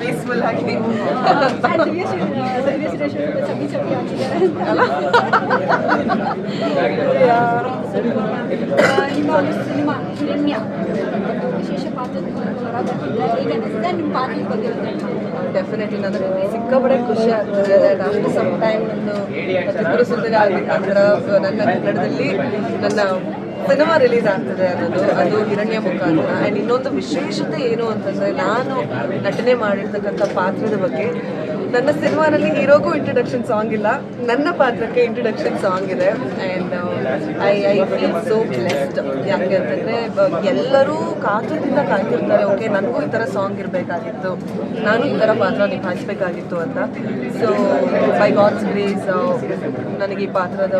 Peaceful ಆಗಿ ದಿವ್ಯ ದಿವ್ಯ ಸುರೇಶ್ ಅವರು ಚಬ್ಬಿ ಡೆಫಿನೆಟ್ಲಿ ನನಗೆ ಸಿಕ್ಕಾಪಟ್ಟೆ ಖುಷಿ ಆಗ್ತದೆ. ಆಫ್ಟರ್ ಸಮ್ ಟೈಮ್ ಒಂದು ತ್ರಿಪುರ ಸುಂದರಿ ಆಗಿದ ನಂತರ ನನ್ನ ಕನ್ನಡದಲ್ಲಿ ನನ್ನ ಸಿನಿಮಾ ರಿಲೀಸ್ ಆಗ್ತದೆ ಅನ್ನೋದು, ಅದು ಹಿರಣ್ಯ ಮುಖಾಂತರ. ಆ್ಯಂಡ್ ಇನ್ನೊಂದು ವಿಶೇಷತೆ ಏನು ಅಂತಂದರೆ ನಾನು ನಟನೆ ಮಾಡಿರ್ತಕ್ಕಂಥ ಪಾತ್ರದ ಬಗ್ಗೆ, ನನ್ನ ಸಿನಿಮಾನಲ್ಲಿ ಹೀರೋಗೂ ಇಂಟ್ರಡಕ್ಷನ್ ಸಾಂಗ್ ಇಲ್ಲ, ನನ್ನ ಪಾತ್ರಕ್ಕೆ ಇಂಟ್ರಡಕ್ಷನ್ ಸಾಂಗ್ ಇದೆ. And I I feel so blessed ಯಾಕೆ ಅಂತಂದರೆ ಎಲ್ಲರೂ ಕಾತುರದಿಂದ ಕಾಯ್ತಿರ್ತಾರೆ ಓಕೆ ನನಗೂ ಈ ಥರ ಸಾಂಗ್ ಇರಬೇಕಾಗಿತ್ತು, ನಾನು ಈ ಥರ ಪಾತ್ರ ನಿಭಾಯಿಸಬೇಕಾಗಿತ್ತು ಅಂತ. ಸೊ ಬೈ ಗಾಡ್ಸ್ ಗ್ರೇಸ್ ನನಗೆ ಈ ಪಾತ್ರದ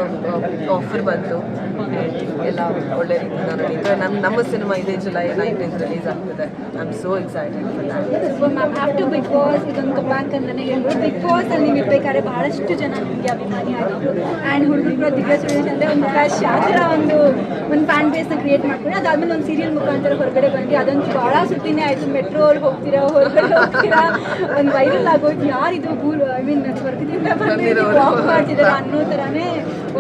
ಆಫರ್ ಬಂತು. And ಎಲ್ಲ ಒಳ್ಳೆ ರೀತಿಯಿಂದ ನಡೀತದೆ ನಮ್ಮ ನಮ್ಮ ಸಿನಿಮಾ ಇದೇ ಜುಲೈ ನೈನ್ಟೀನ್ ರಿಲೀಸ್ ಆಗ್ತದೆ. I am so excited for that ma'am after Bigg Boss ಇದೊಂದು ಕಮ್ಬ್ಯಾಕ್ ಅಂತಲೇ ಹೇಳ್ಬೋದು. ಬಿಗ್ ಬಾಸ್ ಅಲ್ಲಿ ನೀವು ಇರ್ಬೇಕಾದ್ರೆ ಬಹಳಷ್ಟು ಜನ ನಿಮಗೆ ಅಭಿಮಾನಿ ಆಗಿದ್ದು ಆ್ಯಂಡ್ ಹುಡುಗರು ದಿವ್ಯ ಸುರೇಶ್ ಅಂದರೆ ಒಂದು ಕ್ರಶ್ ಆ ಥರ ಒಂದು ಒಂದು ಫ್ಯಾನ್ ಬೇಸ್ನ ಕ್ರಿಯೇಟ್ ಮಾಡ್ಕೊಂಡು ಅದಾದ್ಮೇಲೆ ಒಂದು ಸೀರಿಯಲ್ ಮುಖಾಂತರ ಹೊರಗಡೆ ಬಂದು ಅದೊಂದು ಭಾಳ ಸುದ್ದಿನೇ ಆಯಿತು. ಮೆಟ್ರೋ ಅಲ್ಲಿ ಹೋಗ್ತೀರಾ ಹೊರಗಡೆ ಹೋಗ್ತೀರಾ? ಒಂದು ವೈರಲ್ ಆಗೋಯ್ತು. ಯಾರಿದು ಭೂಲ್ ಐ ಮೀನ್ ಸ್ವರ್ಗದಿಂದ ಬಂದು ವಾಕ್ ಮಾಡ್ತಿದ್ದಾರೆ ಅನ್ನೋ ಥರನೇ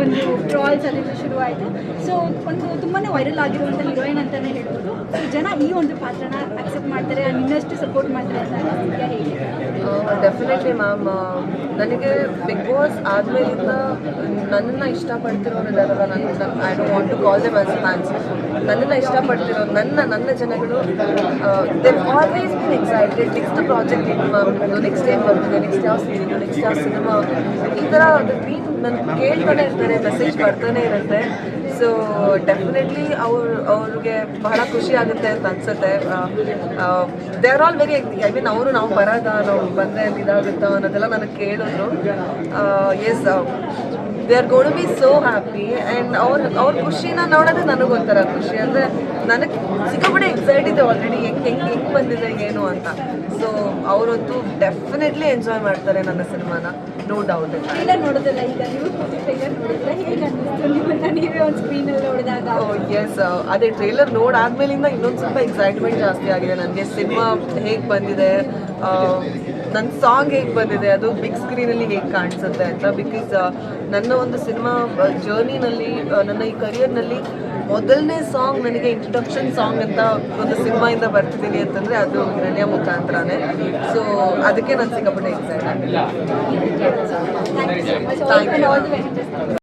ಒಂದು ಟ್ರಾಲ್ಸ್ ಅದೆಲ್ಲ ಶುರುವಾಯಿತು. ಸೊ ಒಂದು ತುಂಬಾ ವೈರಲ್ ಆಗಿರುವಂಥ ಹೀರೋಯಿನ್ ಅಂತಲೇ ಹೇಳ್ಬೋದು. ಜನ ಈ ಒಂದು ಪಾತ್ರನ ಅಕ್ಸೆಪ್ಟ್ ಮಾಡ್ತಾರೆ ಇನ್ನಷ್ಟು ಸಪೋರ್ಟ್ ಮಾಡ್ತಾರೆ ಅಂತ ಹೇಳಿ ಡೆಫಿನೆಟ್ಲಿ ಮ್ಯಾಮ್ ನನಗೆ ಬಿಗ್ ಬಾಸ್ ಆದಮೇಲಿಂದ ನನ್ನನ್ನು ಇಷ್ಟಪಡ್ತಿರೋರಿದಾರಲ್ಲ ನನ್ನ I don't want to call them as fans ನನ್ನನ್ನು ಇಷ್ಟಪಡ್ತಿರೋ, ನನ್ನ ನನ್ನ ಜನಗಳು they always been excited next project ಏನು ಮಾಡ್ಬೋದು ನೆಕ್ಸ್ಟ್ ಏನು ಬರ್ತದೆ ನೆಕ್ಸ್ಟ್ ಯಾವ ಸೀರಿಯಲ್ ನೆಕ್ಸ್ಟ್ ಯಾವ ಸಿನಿಮಾ. ಈ ಥರ ಮೀನ್ ನನ್ನ ಕೇಳ್ತಾನೆ ಇರ್ತಾರೆ ಮೆಸೇಜ್ ಬರ್ತಾನೆ ಇರುತ್ತೆ. ಸೊ ಡೆಫಿನೆಟ್ಲಿ ಅವ್ರು, ಅವ್ರಿಗೆ ಬಹಳ ಖುಷಿ ಆಗುತ್ತೆ ಅಂತ ಅನ್ಸುತ್ತೆ. They are all very I mean ಅವರು ನಾವು ಬರೋದ, ನಾವು ಬಂದರೆ ಇದಾಗುತ್ತಾ ಅನ್ನೋದೆಲ್ಲ ನನಗೆ yes they are god be so happy and ಅವ್ರ ಅವ್ರ ಖುಷಿನ ನೋಡೋದೇ ನನಗೊಂಥರ ಖುಷಿ. ಅಂದರೆ ನನಗೆ ಸಿಕ್ಕಾಪಟ್ಟೆ ಎಕ್ಸೈಟ್ ಇದೆ ಆಲ್ರೆಡಿ ಹೆಂಗೆ ಹೆಂಗೆ ಹೆಂಗೆ ಬಂದಿದೆ ಏನು ಅಂತ. ಸೊ ಅವರಂತೂ ಡೆಫಿನೆಟ್ಲಿ ಎಂಜಾಯ್ ಮಾಡ್ತಾರೆ ನನ್ನ ಸಿನಿಮಾನ. ನೋ ಡೌಟ್ ಇಲ್ಲ ನೋಡೋದಲ್ಲ. ಈಗ ನೀವು ನೋಡಿದಾಗ. ಎಸ್ ಅದೇ ಟ್ರೇಲರ್ ನೋಡಾದ್ಮೇಲಿಂದ ಇನ್ನೊಂದು ಸ್ವಲ್ಪ ಎಕ್ಸೈಟ್ಮೆಂಟ್ ಜಾಸ್ತಿ ಆಗಿದೆ. ನನಗೆ ಸಿನಿಮಾ ಹೇಗೆ ಬಂದಿದೆ ನನ್ನ ಸಾಂಗ್ ಹೇಗೆ ಬಂದಿದೆ? ಅದು ಬಿಗ್ ಸ್ಕ್ರೀನಲ್ಲಿ ಹೇಗೆ ಕಾಣಿಸುತ್ತೆ ಅಂತ? ಬಿಕಾಸ್ ನನ್ನ ಒಂದು ಸಿನಿಮಾ ಜರ್ನಿನಲ್ಲಿ ನನ್ನ ಈ ಕರಿಯರ್ನಲ್ಲಿ ಮೊದಲನೇ ಸಾಂಗ್ ನನಗೆ ಇಂಟ್ರೊಡಕ್ಷನ್ ಸಾಂಗ್ ಅಂತ ಒಂದು ಸಿನಿಮಾಯಿಂದ ಬರ್ತಿದ್ದೀನಿ ಅಂತಂದರೆ ಅದು ಹಿರಣ್ಯ ಮುಖಾಂತರನೇ. ಸೊ ಅದಕ್ಕೆ ನಾನು ಸಿಕ್ಕಾಪಟ್ಟೆ ಎಕ್ಸೈಟ್